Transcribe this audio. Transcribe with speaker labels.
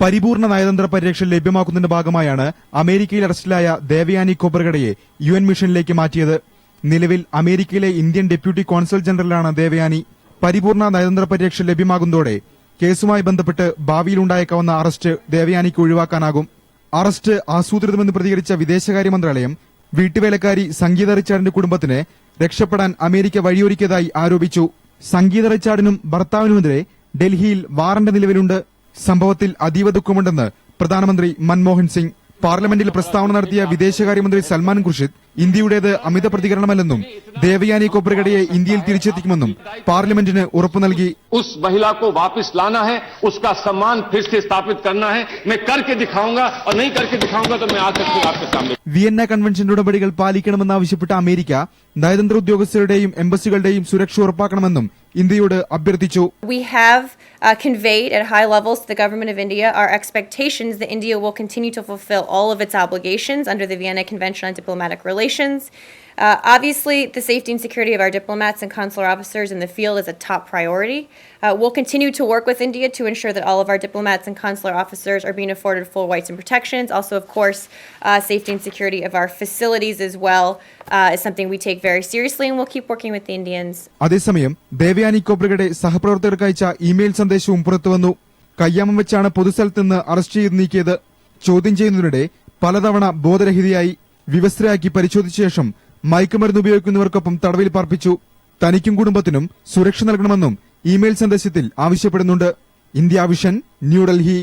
Speaker 1: പരിപൂർണ നയതന്ത്ര പരിരക്ഷ ലഭ്യമാക്കുന്നതിന്റെ ഭാഗമായാണ് അമേരിക്കയിൽ അറസ്റ്റിലായ ദേവയാനി കൊബ്രഗഡയെ യു എൻ മിഷനിലേക്ക് മാറ്റിയത്. നിലവിൽ അമേരിക്കയിലെ ഇന്ത്യൻ ഡെപ്യൂട്ടി കോൺസൽ ജനറലാണ് ദേവയാനി. പരിപൂർണ നയതന്ത്ര പരിരക്ഷ ലഭ്യമാകുന്നതോടെ കേസുമായി ബന്ധപ്പെട്ട് ഭാവിയിലുണ്ടായേക്കാവുന്ന അറസ്റ്റ് ദേവയാനിക്ക് ഒഴിവാക്കാനാകും. അറസ്റ്റ് ആസൂത്രിതമെന്ന് പ്രതികരിച്ച വിദേശകാര്യ മന്ത്രാലയം വീട്ടുവേലക്കാരി സംഗീത റിച്ചാർഡിന്റെ കുടുംബത്തിന് രക്ഷപ്പെടാൻ അമേരിക്ക വഴിയൊരുക്കിയതായി ആരോപിച്ചു. സംഗീത റിച്ചാർഡിനും ഭർത്താവിനുമെതിരെ ഡൽഹിയിൽ വാറന്റ് നിലവിലുണ്ട്. സംഭവത്തിൽ അതീവ ദുഃഖമുണ്ടെന്ന് പ്രധാനമന്ത്രി മൻമോഹൻ സിംഗ് പാർലമെന്റിൽ പ്രസ്താവന നടത്തിയ വിദേശകാര്യമന്ത്രി സൽമാൻ ഖുർഷിദ് ഇന്ത്യയുടേത് അമിത പ്രതികരണമല്ലെന്നും ദേവയാനി കൊബ്രഗഡയെ ഇന്ത്യയിൽ തിരിച്ചെത്തിക്കുമെന്നും പാർലമെന്റിന് ഉറപ്പു നൽകി.
Speaker 2: ഉസ് മഹിള കോ വാപ്പിസ് ലാനാ ഹെ
Speaker 1: വിയന്ന കൺവെൻഷന്റെ ഉടപടികൾ പാലിക്കണമെന്നാവശ്യപ്പെട്ട അമേരിക്ക നയതന്ത്ര ഉദ്യോഗസ്ഥരുടെയും എംബസികളുടെയും സുരക്ഷ ഉറപ്പാക്കണമെന്നും ഇന്ത്യയോട് അഭ്യർത്ഥിച്ചു.
Speaker 3: We have uh, conveyed at high levels to the government of India our expectations that India will continue to fulfill all of its obligations under the Vienna Convention on Diplomatic Relations. Uh, obviously, the safety and security of our diplomats and consular officers in the field is a top priority. Uh, we'll continue to work with India to ensure that all of our diplomats and consular officers are being afforded full rights and protections. Also, of course, uh, safety and security of our facilities as well uh, is something we take very seriously, and we'll keep working with the Indians
Speaker 1: അതേസമയം ദേവയാനി കൊബ്രഗഡെ സഹപ്രവർത്തകർക്ക് അയച്ച email സന്ദേശവും പുറത്തുവന്നു കയ്യാമം വെച്ചാണ് പൊതുസ്ഥലത്ത് നിന്ന് arrest ചെയ്ത് നീക്കിയത്. ചോദ്യം ചെയ്യുന്നതിനിടെ പലതവണ ബോധരഹിതയായി വിവസ്ത്രയാക്കി പരിശോധിച്ച ശേഷം മയക്കുമരുന്ന് ഉപയോഗിക്കുന്നവർക്കൊപ്പം തടവിൽ പാർപ്പിച്ചു. തനിക്കും കുടുംബത്തിനും സുരക്ഷ നൽകണമെന്നും ഇമെയിൽ സന്ദേശത്തിൽ ആവശ്യപ്പെടുന്നുണ്ട്. India vision New Delhi